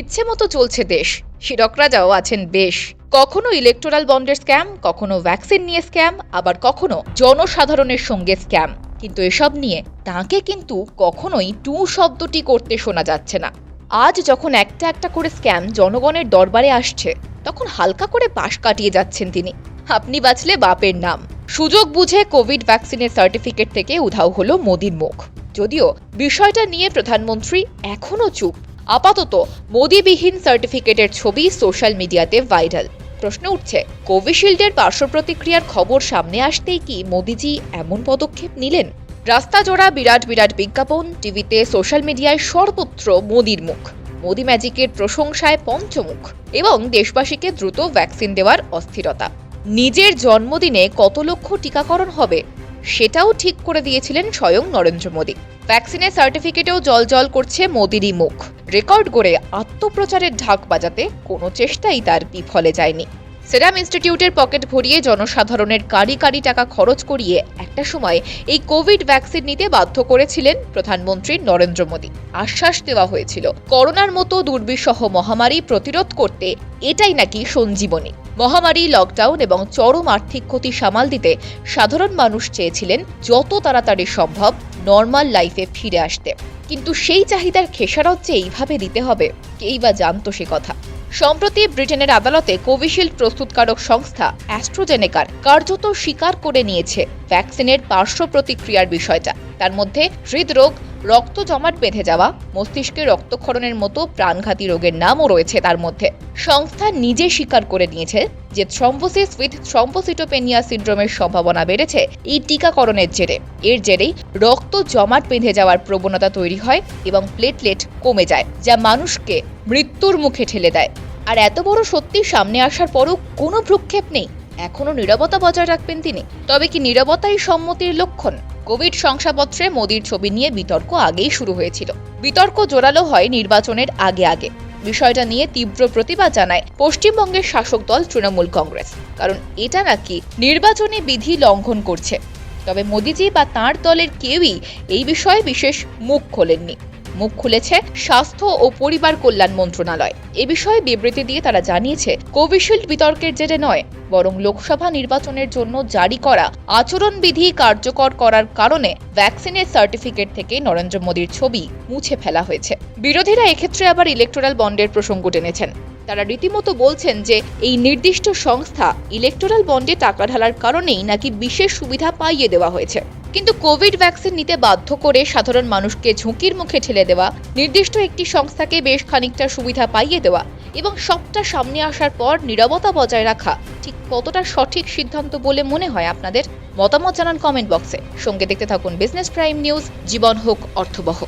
ইচ্ছে মতো চলছে দেশ। হীরক রাজাও আছেন বেশ। কখনো ইলেকটোরাল বন্ডের স্ক্যাম কখনো ভ্যাকসিন নিয়ে স্ক্যাম আবার কখনো জনসাধারণের সঙ্গে স্ক্যাম কিন্তু এসব নিয়ে তাকে কিন্তু কখনোই টু শব্দটি করতে শোনা যাচ্ছে না। আজ যখন একটা একটা করে স্ক্যাম জনগণের দরবারে আসছে, তখন হালকা করে পাশ কাটিয়ে যাচ্ছেন তিনি। আপনি বাঁচলে বাপের নাম। সুযোগ বুঝে কোভিড ভ্যাকসিনের সার্টিফিকেট থেকে উধাও হলো মোদির মুখ। যদিও বিষয়টা নিয়ে প্রধানমন্ত্রী এখনও চুপ আপাতত মোদিবিহীন সার্টিফিকেটের ছবি সোশ্যাল মিডিয়াতে ভাইরাল প্রশ্ন উঠছে, কোভিশিল্ডের পার্শ্ব প্রতিক্রিয়ার খবর সামনে আসতেই কি মোদিজি এমন পদক্ষেপ নিলেন? রাস্তা জোড়া বিরাট বিরাট বিজ্ঞাপন, টিভিতে সোশ্যাল মিডিয়ায় সর্বত্র মোদির মুখ। মোদি ম্যাজিকের প্রশংসায় পঞ্চমুখ এবং দেশবাসীকে দ্রুত ভ্যাকসিন দেওয়ার অস্থিরতা। নিজের জন্মদিনে কত লক্ষ টিকাকরণ হবে? সেটাও ঠিক করে দিয়েছিলেন স্বয়ং নরেন্দ্র মোদী। ভ্যাকসিনের সার্টিফিকেটেও জল জল করছে মোদিরই মুখ। রেকর্ড করে আত্মপ্রচারের ঢাক বাজাতে কোনো চেষ্টাই তার বিফলে যায়নি। সেরাম ইনস্টিটিউটের পকেট ভরিয়ে জনসাধারণের কারি কারি টাকা খরচ করিয়ে একটা সময় এই কোভিড ভ্যাকসিন নিতে বাধ্য করেছিলেন প্রধানমন্ত্রী নরেন্দ্র মোদী। আশ্বাস দেওয়া হয়েছিল, করোনার মতো দুর্বিষহ মহামারী প্রতিরোধ করতে এটাই নাকি সঞ্জীবনী। মহামারী লকডাউন এবং চরম আর্থিক ক্ষতি সামাল দিতে সাধারণ মানুষ চেয়েছিলেন যত তাড়াতাড়ি সম্ভব নর্মাল লাইফে ফিরে আসতে। কিন্তু সেই চাহিদার খেসারত যে এইভাবে দিতে হবে, কেই বা জানতো সে কথা। সম্প্রতি ব্রিটেনের আদালতে কোভিশিল্ড প্রস্তুতকারক সংস্থা অ্যাস্ট্রোজেনেকার কার্যত স্বীকার করে নিয়েছে ভ্যাকসিনের পার্শ্ব প্রতিক্রিয়ার বিষয়টা। তার মধ্যে হৃদরোগ রক্ত জমাট বেঁধে যাওয়া, মস্তিষ্কে রক্তক্ষরণের মতো প্রাণঘাতী রোগের নামও রয়েছে তার মধ্যে। সংস্থা নিজে স্বীকার করে নিয়েছে যে থ্রম্বোসিস উইথ থ্রম্বোসিটোপেনিয়া সিন্ড্রোমের সম্ভাবনা বেড়েছে এই টিকাকরণের জেরে। এর জেরেই রক্ত জমাট বেঁধে যাওয়ার প্রবণতা তৈরি হয় এবং প্লেটলেট কমে যায়, যা মানুষকে মৃত্যুর মুখে ঠেলে দেয়। আর এত বড় সত্যি সামনে আসার পরও কোনো ভ্রুক্ষেপ নেই। এখনও নীরবতা বজায় রাখবেন তিনি। তবে কি নীরবতাই সম্মতির লক্ষণ? কোভিড শংসাপত্রে মোদির ছবি নিয়ে বিতর্ক আগেই শুরু হয়েছিল। বিতর্ক জোরালো হয় নির্বাচনের আগে আগে। বিষয়টা নিয়ে তীব্র প্রতিবাদ জানায় পশ্চিমবঙ্গের শাসক দল তৃণমূল কংগ্রেস। কারণ এটা নাকি নির্বাচনী বিধি লঙ্ঘন করছে। তবে মোদিজি বা তাঁর দলের কেউই এই বিষয়ে বিশেষ মুখ খোলেননি। মুখ খুলেছে স্বাস্থ্য ও পরিবার কল্যাণ মন্ত্রণালয়। এ বিষয়ে বিবৃতি দিয়ে তারা জানিয়েছে, কোভিশিল্ড বিতর্কের জেরে নয়, বরং লোকসভা নির্বাচনের জন্য জারি করা আচরণবিধি কার্যকর করার কারণে ভ্যাকসিনের সার্টিফিকেট থেকে নরেন্দ্র মোদীর ছবি মুছে ফেলা হয়েছে। বিরোধীরা এক্ষেত্রে আবার ইলেকটোরাল বন্ডের প্রসঙ্গ টেনেছেন। তারা রীতিমতো বলছেন যে, এই নির্দিষ্ট সংস্থা ইলেকটোরাল বন্ডে টাকা ঢালার কারণেই নাকি বিশেষ সুবিধা পাইয়ে দেওয়া হয়েছে। কিন্তু কোভিড ভ্যাকসিন নিতে বাধ্য করে সাধারণ মানুষকে ঝুঁকির মুখে ঠেলে দেওয়া, নির্দিষ্ট একটি সংস্থাকে বেশ খানিকটা সুবিধা পাইয়ে দেওয়া এবং সবটা সামনে আসার পর নিরবতা বজায় রাখা, ঠিক কতটা সঠিক সিদ্ধান্ত বলে মনে হয় আপনাদের? মতামত জানান কমেন্ট বক্সে সঙ্গে দেখতে থাকুন বিজনেস প্রাইম নিউজ জীবন হোক অর্থবহ।